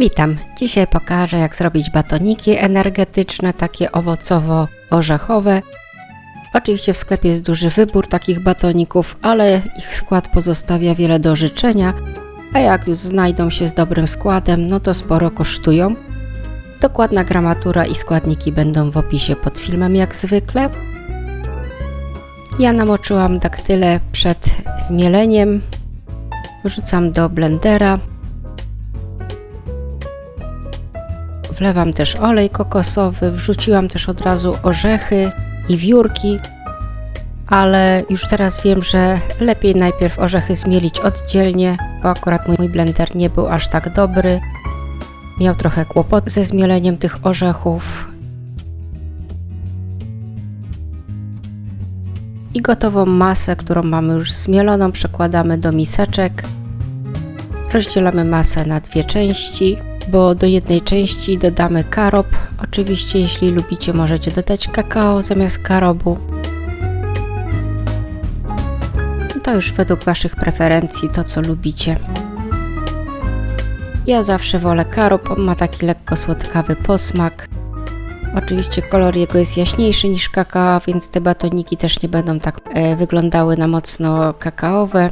Witam. Dzisiaj pokażę jak zrobić batoniki energetyczne, takie owocowo-orzechowe. Oczywiście w sklepie jest duży wybór takich batoników, ale ich skład pozostawia wiele do życzenia, a jak już znajdą się z dobrym składem, no to sporo kosztują. Dokładna gramatura i składniki będą w opisie pod filmem jak zwykle. Ja namoczyłam daktylę przed zmieleniem. Wrzucam do blendera. Wlewam też olej kokosowy, wrzuciłam też od razu orzechy i wiórki, ale już teraz wiem, że lepiej najpierw orzechy zmielić oddzielnie, bo akurat mój blender nie był aż tak dobry. Miał trochę kłopot ze zmieleniem tych orzechów. I gotową masę, którą mamy już zmieloną, przekładamy do miseczek. Rozdzielamy masę na dwie części, bo do jednej części dodamy karob. Oczywiście, jeśli lubicie, możecie dodać kakao zamiast karobu. To już według Waszych preferencji, to co lubicie. Ja zawsze wolę karob, on ma taki lekko słodkawy posmak. Oczywiście kolor jego jest jaśniejszy niż kakao, więc te batoniki też nie będą tak e, wyglądały na mocno kakaowe.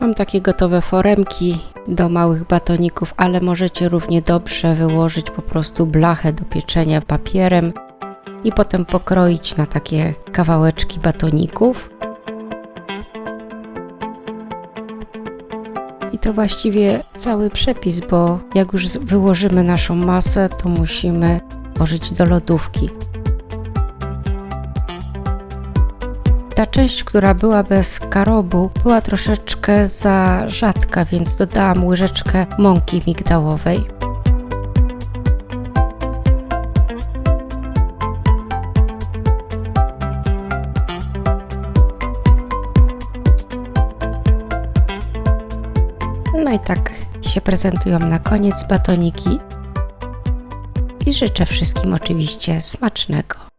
Mam takie gotowe foremki do małych batoników, ale możecie równie dobrze wyłożyć po prostu blachę do pieczenia papierem i potem pokroić na takie kawałeczki batoników. I to właściwie cały przepis, bo jak już wyłożymy naszą masę, to musimy włożyć do lodówki. Ta część, która była bez karobu, była troszeczkę za rzadka, więc dodałam łyżeczkę mąki migdałowej. No i tak się prezentują na koniec batoniki. I życzę wszystkim oczywiście smacznego.